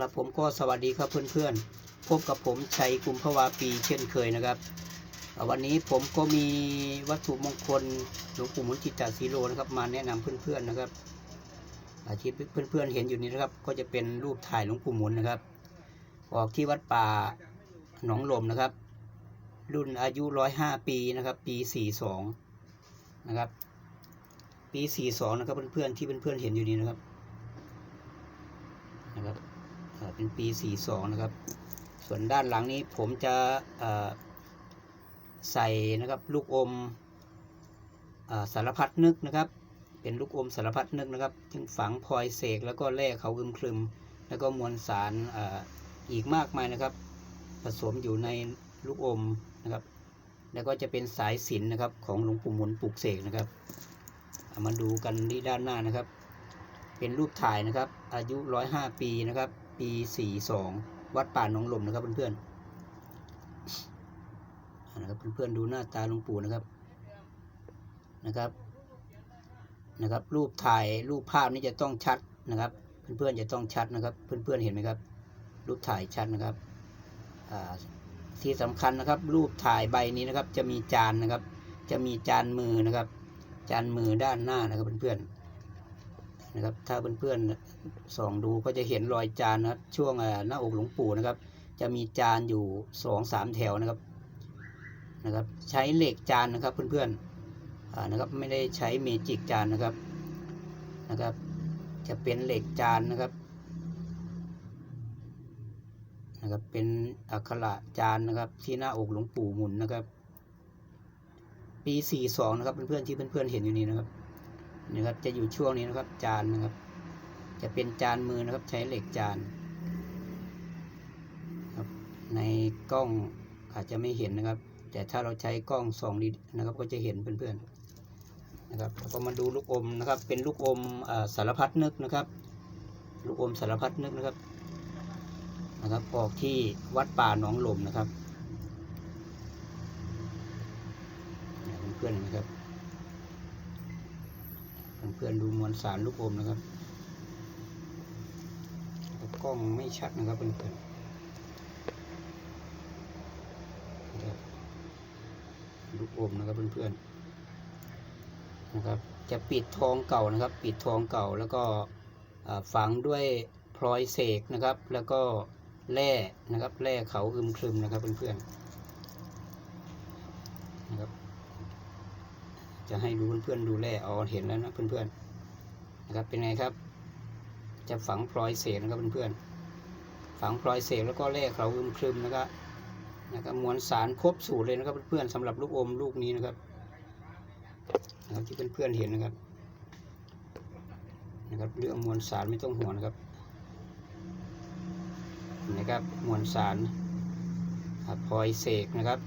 ครับผมก็สวัสดีครับเพื่อนๆ พบกับผมชัยกุมภาวาปีเช่นเคยนะครับ วันนี้ผมก็มีวัตถุมงคลหลวงปู่หมุนจิตตสีโลนะครับมาแนะนำเพื่อนๆนะครับ อาที่เพื่อนๆเห็นอยู่นี้นะครับ ก็จะเป็นรูปถ่ายหลวงปู่หมุนนะครับ ออกที่วัดป่าหนองลมนะครับ รุ่นอายุร้อยห้าปีนะครับ ปีสี่สองนะครับปีสี่สองนะครับเพื่อนๆที่เพื่อนๆเห็นอยู่นี้นะครับนะครับ เป็นปี 42 นะครับ ส่วนด้านหลังนี้ผมจะใส่นะครับลูกอมอสารพัดนึกนะครับ เป็นลูกอมสารพัดนึกนะครับถึงฝังพลอยเสกแล้วก็แร่เขาอึมครึม แล้วก็มวลสารอ,อีกมากมายนะครับ ผสมอยู่ในลูกอมนะครับ แล้วก็จะเป็นสายสินนะครับของหลวงปู่หมุนปลูกเสกนะครับามาดูกันที่ด้านหน้านะครับ เป็นรูปถ่ายนะครับ อายุ105ปีนะครับ ปี42วัดป่าหนองลมนะครับเพื่อนๆอ่านะครับเพื่อนๆดูหน้าตาหลวงปู่นะครับนะครับนะครับ รูปถ่ายรูปภาพนี้จะต้องชัดนะครับ เพื่อนๆจะต้องชัดนะครับ เพื่อนๆเห็นไหมครับ รูปถ่ายชัดนะครับที่สำคัญนะครับ รูปถ่ายใบนี้นะครับ จะมีจานนะครับ จะมีจานมือนะครับ จานมือด้านหน้านะครับเพื่อนๆ นะครับ ถ้าเพื่อนๆส่องดูก็จะเห็นรอยจานนะครับช่วงหน้าอกหลวงปู่นะครับ จะมีจานอยู่สองสามแถวนะครับนะครับ ใช้เหล็กจานนะครับเพื่อนๆนะครับไม่ได้ใช้เมจิกจานนะครับนะครับ จะเป็นเหล็กจานนะครับนะครับเป็นอักขระจานนะครับที่หน้าอกหลวงปู่หมุนนะครับ ปีสี่สองนะครับเพื่อนๆที่เพื่อนๆเห็นอยู่นี้นะครับ นะครับ จะอยู่ช่วงนี้นะครับ จานนะครับ จะเป็นจานมือนะครับ ใช้เหล็กจานครับ ในกล้องอาจจะไม่เห็นนะครับ แต่ถ้าเราใช้กล้องส่องดีนะครับ ก็จะเห็นเพื่อนๆนะครับแล้วก็มาดูลูกอมนะครับ เป็นลูกอมสารพัดนึกนะครับ ลูกอมสารพัดนึกนะครับนะครับ ออกที่วัดป่าหนองลมนะครับเพื่อนๆนะครับ เพื่อนดูมวลสารลูกอมนะครับ กล้องไม่ชัดนะครับเพื่อนๆลูกอมนะครับเพื่อนๆนะครับ จะปิดทองเก่านะครับ ปิดทองเก่าแล้วก็ฝังด้วยพลอยเสกนะครับ แล้วก็แร่นะครับ แร่เขาอึมครึมนะครับเพื่อนๆนะครับ จะให้ดูเพื่อนๆดูแลเอาเห็นแล้วนะเพื่อนๆนะครับเป็นไงครับ จะฝังพลอยเสกนะครับเพื่อนๆฝังพลอยเสกแล้วก็แร่เขาอึมครึมนะครับนะครับมวลสารครบสูตรเลยนะครับเพื่อนๆสำหรับลูกอมลูกนี้นะครับนะครับที่เพื่อนๆเห็นนะครับนะครับเรื่องมวลสารไม่ต้องห่วงนะครับนะครับมวลสารพลอยเสกนะครับ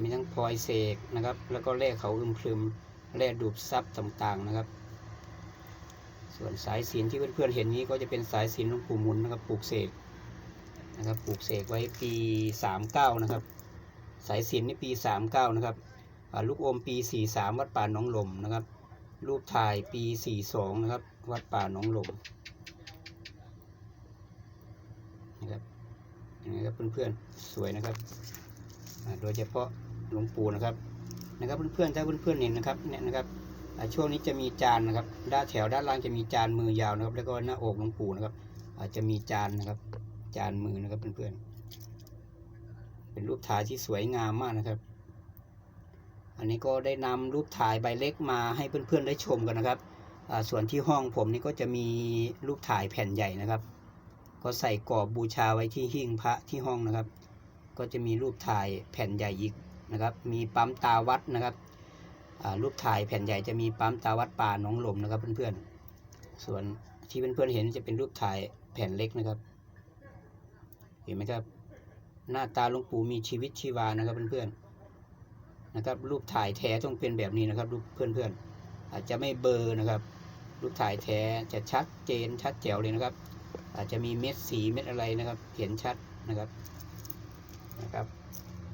มีทั้งพลอยเสกนะครับ แล้วก็แร่เขาอึมครึมแร่ดูดซับต่างๆนะครับ ส่วนสายสินที่เพื่อนๆเห็นนี้ก็จะเป็นสายสินหลวงปู่หมุนนะครับปลูกเสกนะครับปลูกเสกไว้ปี39นะครับ สายสินนี่ปี39นะครับลูกอมปี43วัดป่าหนองลมนะครับ รูปถ่ายปี42นะครับ วัดป่าหนองลมนะครับยังไงครับเพื่อนๆสวยนะครับ โดยเฉพาะหลวงปู่นะครับนะครับเพื่อนๆถ้าเพื่อนๆเห็นนะครับเนี่ยนะครับช่วงนี้จะมีจานนะครับ ด้านแถวด้านล่างจะมีจานมือยาวนะครับ แล้วก็หน้าอกหลวงปู่นะครับอาจจะมีจานนะครับ จานมือนะครับเพื่อนๆเป็นรูปถ่ายที่สวยงามมากนะครับ อันนี้ก็ได้นำรูปถ่ายใบเล็กมาให้เพื่อนๆได้ชมกันนะครับส่วนที่ห้องผมนี่ก็จะมีรูปถ่ายแผ่นใหญ่นะครับ ก็ใส่กรอบบูชาไว้ที่หิ้งพระที่ห้องนะครับ ก็จะมีรูปถ่ายแผ่นใหญ่อีกนะครับ มีปั๊มตาวัดนะครับรูปถ่ายแผ่นใหญ่จะมีปั๊มตาวัดป่าหนองหลมนะครับเพื่อนๆ ส่วนที่เพื่อนๆเห็นจะเป็นรูปถ่ายแผ่นเล็กนะครับ เห็นไหมครับ หน้าตาหลวงปู่มีชีวิตชีวานะครับเพื่อนๆนะครับ รูปถ่ายแท้ต้องเป็นแบบนี้นะครับรูปเพื่อนๆ อาจจะไม่เบอร์นะครับ รูปถ่ายแท้จะชัดเจนชัดแจ๋วเลยนะครับ อาจจะมีเม็ดสีเม็ดอะไรนะครับ เห็นชัดนะครับ นะครับ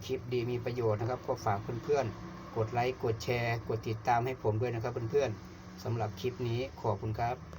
คลิปดีมีประโยชน์นะครับ ก็ฝากเพื่อนๆ กดไลค์ กดแชร์ กดติดตามให้ผมด้วยนะครับเพื่อนๆสำหรับคลิปนี้ขอบคุณครับ